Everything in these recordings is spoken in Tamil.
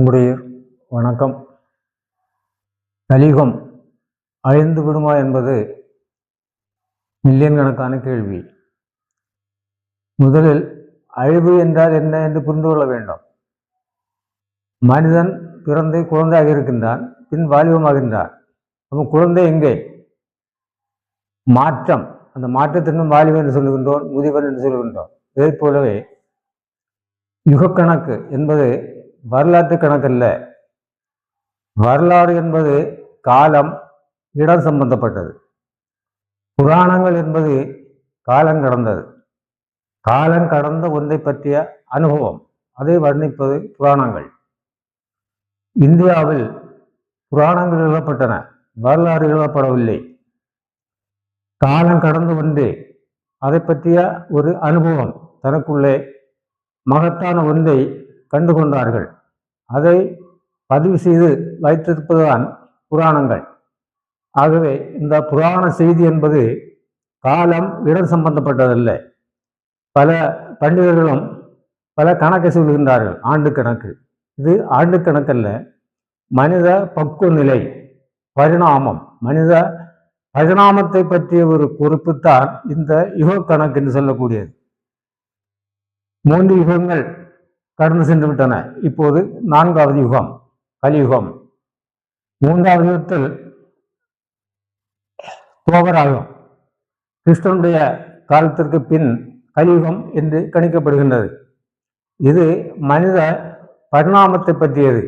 அன்புடையர் வணக்கம். கலியுகம் அழிந்து விடுமா என்பது மில்லியன் கணக்கான கேள்வி. முதலில் அழிவு என்றால் என்ன என்று புரிந்து கொள்ள வேண்டும். மனிதன் பிறந்து குழந்தையாக இருக்கின்றான் பின் வாலிபமாகின்றான். அப்போ குழந்தை எங்கே? மாற்றம். அந்த மாற்றத்திற்கும் வாலிபன் என்று சொல்லுகின்றோம் முதியவன் என்று சொல்லுகின்றோம் இதே போலவே யுகக்கணக்கு என்பது வரலாற்று கணக்கல்ல. வரலாறு என்பது காலம் இடம் சம்பந்தப்பட்டது. புராணங்கள் என்பது காலம் கடந்தது. காலம் கடந்த ஒன்றை பற்றிய அனுபவம் அதை வர்ணிப்பது புராணங்கள். இந்தியாவில் புராணங்கள் எழுதப்பட்டன வரலாறு எழுதப்படவில்லை. காலம் கடந்த ஒன்றே அதை பற்றிய ஒரு அனுபவம் தனக்குள்ளே மகத்தான ஒன்றை கண்டு கொண்டார்கள் அதை பதிவு செய்து வைத்திருப்பதுதான் புராணங்கள். ஆகவே இந்த புராண செய்தி என்பது காலம் இடம் சம்பந்தப்பட்டதல்ல. பல பண்டிதர்களும் பல கணக்கை சொல்கின்றார்கள் ஆண்டு கணக்கு இது ஆண்டு கணக்கல்ல மனித பக்குவ நிலை பரிணாமம். மனித பரிணாமத்தை பற்றிய ஒரு குறிப்பு தான் இந்த யுக கணக்கு என்று சொல்லக்கூடியது. மூன்று யுகங்கள் கடந்து சென்று விட்டன. இப்போது நான்காவது யுகம் கலியுகம். மூன்றாவது யுகத்தில் துவகராகம் கிருஷ்ணனுடைய காலத்திற்கு பின் கலியுகம் என்று கணிக்கப்படுகின்றது. இது மனித பரிணாமத்தை பற்றியது.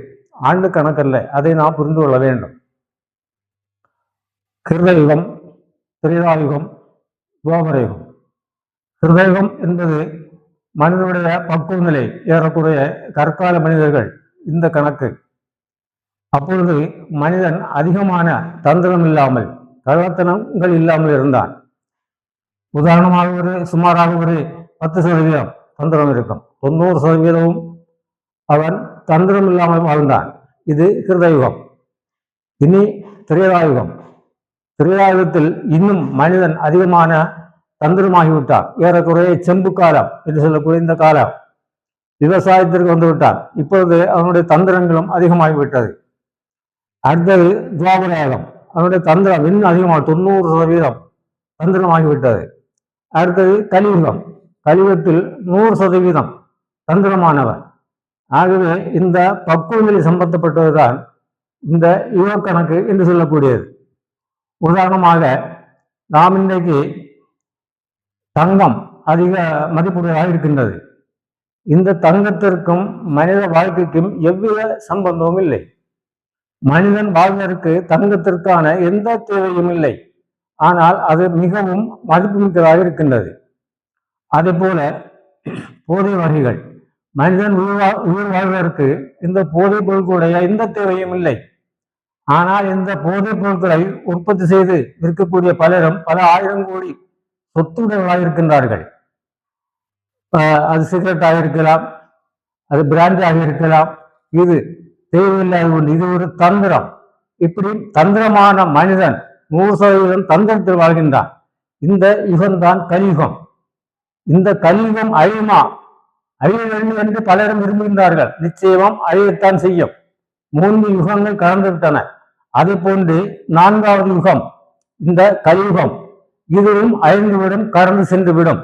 ஆண்டு கணக்கல்ல அதை நாம் புரிந்து கொள்ள வேண்டும். கிருதயுகம் திரேதாயுகம் துவாபரயுகம் கிருதயுகம் என்பது மனிதனுடைய பக்குவ நிலை ஏறக்குறைய கற்கால மனிதர்கள் இந்த கணக்கு. அப்பொழுது மனிதன் அதிகமான தந்திரம் இல்லாமல் கள்ளத்தனங்கள் இல்லாமல் இருந்தான். உதாரணமாக ஒரு சுமாராக ஒரு பத்து சதவீதம் தந்திரம் இருக்கும். தொண்ணூறு சதவீதமும் அவன் தந்திரம் இல்லாமல் வாழ்ந்தான். இது கிருதயுகம். இனி திரேதாயுகம் திரேதாயுகத்தில் இன்னும் மனிதன் அதிகமான தந்திரமாகிவிட்டார். ஏறக்குறைய செம்பு காலம் என்று சொல்லக்கூடிய இந்த காலம். விவசாயத்திற்கு வந்துவிட்டார். இப்பொழுது அவனுடைய தந்திரங்களும் அதிகமாகிவிட்டது. அடுத்தது துவாபரயாகம் அவனுடைய தந்திரம் இன்னும் அதிகமாக தொண்ணூறு சதவீதம் தந்திரமாகிவிட்டது. அடுத்தது கலியுகம். கலியுகத்தில் நூறு சதவீதம் தந்திரமானவன் ஆகவே இந்த பக்குவநிலை சம்பந்தப்பட்டதுதான் இந்த யுக கணக்கு என்று சொல்லக்கூடியது. உதாரணமாக நாம் இன்றைக்கு தங்கம் அதிக மதிப்புடையதாக இருக்கின்றது. இந்த தங்கத்திற்கும் மனித வாழ்க்கைக்கும் எவ்வித சம்பந்தமும் இல்லை. மனிதன் வாழ்வதற்கு தங்கத்திற்கான எந்த தேவையும் இல்லை. ஆனால் அது மிகவும் மதிப்புமிக்கதாக இருக்கின்றது. அதே போல போதை வகைகள் மனிதன் உயிர் உயிர் வாழ்வதற்கு இந்த போதைப் பொருட்களுடைய எந்த தேவையும் இல்லை. ஆனால் இந்த போதைப் பொருட்களை உற்பத்தி செய்து விற்கக்கூடிய பலரும் பல ஆயிரம் கோடி சொத்துடையவர்களாக இருக்கின்றார்கள் அது சிகரெட்டாக இருக்கலாம் அது பிராண்டாக இருக்கலாம் இது தேவையில்லாத ஒன்று. இது ஒரு தந்திரம். இப்படி தந்திரமான மனிதன் நூறு சதவீதம் தந்திரத்தில் வாழ்கின்றான். இந்த யுகம்தான் கலியுகம். இந்த கலியுகம் அழியுமா? அழிய வேண்டும் என்று பலரும் விரும்புகின்றார்கள். நிச்சயம் அழியத்தான் செய்யும். மூன்று யுகங்கள் கலந்துவிட்டன. அது அதே போன்று நான்காவது யுகம் இந்த கலியுகம். இதுவும் அழிந்துவிடும் கடந்து சென்று விடும்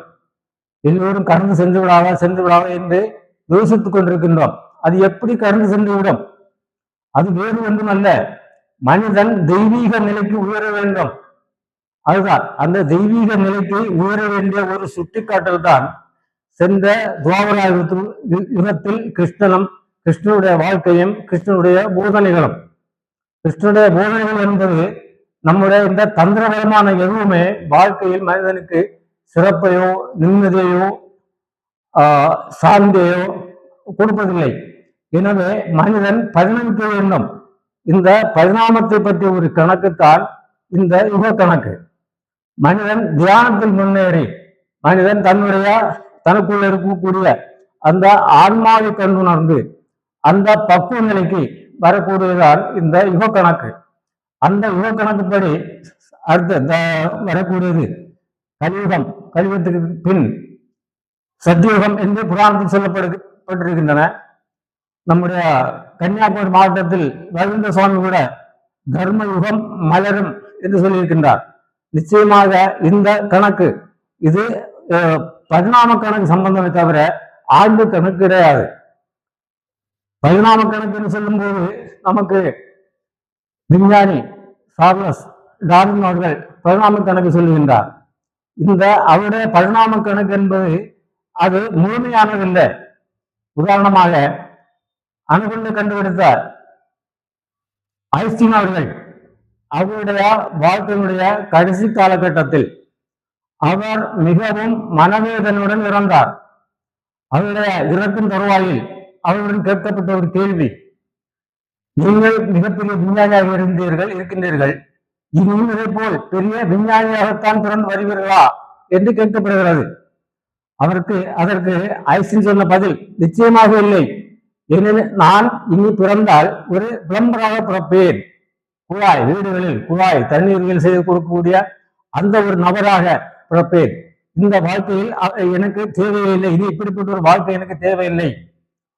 எல்லோரும் கடந்து சென்று விடாதா சென்று விடாதா என்று யோசித்துக் கொண்டிருக்கின்றோம். அது எப்படி கடந்து சென்று விடும் அது வேறு ஒன்றும் அல்ல மனிதன் தெய்வீக நிலைக்கு உயர வேண்டும். அதுதான். அந்த தெய்வீக நிலைக்கு உயர வேண்டிய ஒரு சுட்டிக்காட்டல் தான் சென்ற துவாபர யுகத்தில் கிருஷ்ணனும் கிருஷ்ணனுடைய வாழ்க்கையும் கிருஷ்ணனுடைய போதனைகளும். கிருஷ்ணனுடைய போதனைகள் என்பது நம்முடைய இந்த தந்திரபரமான எதுவுமே வாழ்க்கையில் மனிதனுக்கு சிறப்பையோ நிம்மதியையோ சார்ந்தையோ கொடுப்பதில்லை. எனவே மனிதன் பரிணமிக்க வேண்டும் இந்த பரிணாமத்தை பற்றிய ஒரு கணக்குத்தான் இந்த யுக கணக்கு. மனிதன் தியானத்தில் முன்னேறி மனிதன் தன்னுடைய தனக்குள்ள இருக்கக்கூடிய அந்த ஆன்மாவை கண்டுணர்ந்து அந்த பக்குவ நிலைக்கு வரக்கூடியதான் இந்த யுக கணக்கு. அந்த யுக கணக்குப்படி அடுத்த வரக்கூடியது கலியுகம் கலியுகத்துக்கு பின் சத்தியுகம் என்று புராணத்தில் சொல்லப்பட்டிருக்கின்றன நம்முடைய கன்னியாகுமரி மாவட்டத்தில் ரவீந்திர சுவாமி கூட தர்ம யுகம் மலரும் என்று சொல்லியிருக்கின்றார். நிச்சயமாக இந்த கணக்கு இது அஹ், பரிணாம கணக்கு சம்பந்தமே தவிர ஆண்டு கணக்கு கிடையாது. பரிணாம கணக்குன்னு சொல்லும்போது நமக்கு விஞ்ஞானி சார்லஸ் டார்வின் அவர்கள் பரிணாம கணக்கு சொல்லுகின்றார். இந்த அவருடைய பரிணாம கணக்கு என்பது அது முழுமையானதில்லை. உதாரணமாக அணுகுண்டு கண்டுபிடித்த ஐஸ்டீன் அவர்கள் அவருடைய வாழ்க்கையினுடைய கடைசி காலகட்டத்தில் அவர் மிகவும் மனவேதனையுடன் இறந்தார். அவருடைய இறக்கும் தருவாயில் அவருடன் கேட்கப்பட்ட ஒரு கேள்வி நீங்கள் மிகப்பெரிய விஞ்ஞானியாக இருந்தீர்கள் இருக்கின்றீர்கள். இனியும் இதே போல் பெரிய விஞ்ஞானியாகத்தான் பிறந்து வருவீர்களா என்று கேட்கப்படுகிறது. அவருக்கு அதற்கு ஐஸ்டின் சொன்ன பதில் நிச்சயமாக இல்லை. ஏனெனில் நான் இனி பிறந்தால் ஒரு விளம்பராக பிறப்பேன். குழாய் வீடுகளில் குழாய் தண்ணீர்கள் செய்து கொடுக்கக்கூடிய அந்த ஒரு நபராக பிறப்பேன். இந்த வாழ்க்கையில் எனக்கு தேவையில்லை இது இப்படிப்பட்ட ஒரு வாழ்க்கை எனக்கு தேவையில்லை.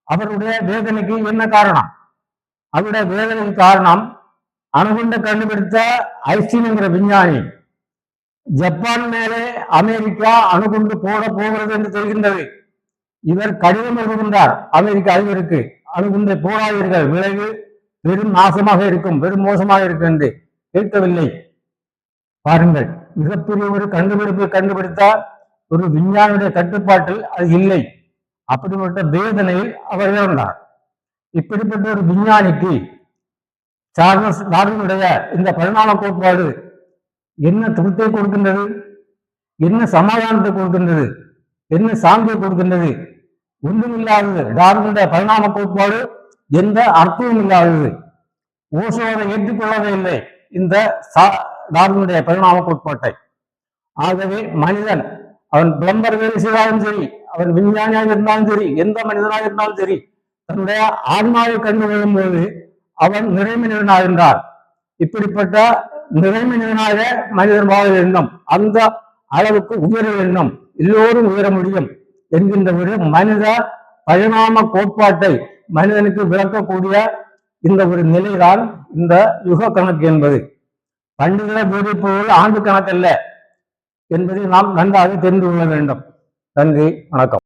அவருடைய வேதனைக்கு என்ன காரணம்? அவருடைய வேதனையின் காரணம் அணுகுண்ட கண்டுபிடித்த ஐஸ்டீன் என்கிற விஞ்ஞானி. ஜப்பான் மேலே அமெரிக்கா அணுகுண்டு போட போகிறது என்று தெரிகின்றது. இவர் கடிதம் எழுதுகின்றார். அமெரிக்க அதிபருக்கு அணுகுண்டை போடாதீர்கள். விளைவு பெரும் நாசமாக இருக்கும். பெரும் மோசமாக இருக்கும் என்று கேட்கவில்லை. பாருங்கள். மிகப்பெரிய ஒரு கண்டுபிடிப்பை கண்டுபிடித்தால் ஒரு விஞ்ஞானியுடைய கட்டுப்பாட்டில் அது இல்லை. அப்படிப்பட்ட வேதனையில் அவர் இறந்தார். இப்படிப்பட்ட ஒரு விஞ்ஞானிக்கு சார்லஸ் டார்வினுடைய இந்த பரிணாம கோட்பாடு என்ன திருப்தியை கொடுக்கின்றது? என்ன சமாதானத்தை கொடுக்கின்றது? என்ன சாந்தியை கொடுக்கின்றது? ஒன்றுமில்லாதது. டார்வினுடைய பரிணாம கோட்பாடு எந்த அர்த்தமும் இல்லாதது. ஓசோவை ஏற்றுக்கொள்ளவே இல்லை இந்த சா- டார்வினுடைய பரிணாம கோட்பாட்டை. ஆகவே மனிதன் அவன் பிளம்பர் வேலை செய்தாலும் சரி அவன் விஞ்ஞானியாக இருந்தாலும் சரி எந்த மனிதனாக இருந்தாலும் சரி தன்னுடைய ஆன்மாவை கண்டு கொள்ளும்போது அவன் நிறைமனிதனாகின்றார் இப்படிப்பட்ட நிறைமனிதனாக மனிதன் வாழ வேண்டும். அந்த அளவுக்கு உயர வேண்டும். எல்லோரும் உயர முடியும் என்கின்ற ஒரு மனித பரிணாம கோட்பாட்டை மனிதனுக்கு விளக்கக்கூடிய இந்த ஒரு நிலைதான் இந்த யுக கணக்கு என்பது. பண்டிகை போதிப்போல் ஆண்டு கணக்கல்ல என்பதை நாம் நன்றாக தெரிந்து கொள்ள வேண்டும். நன்றி வணக்கம்.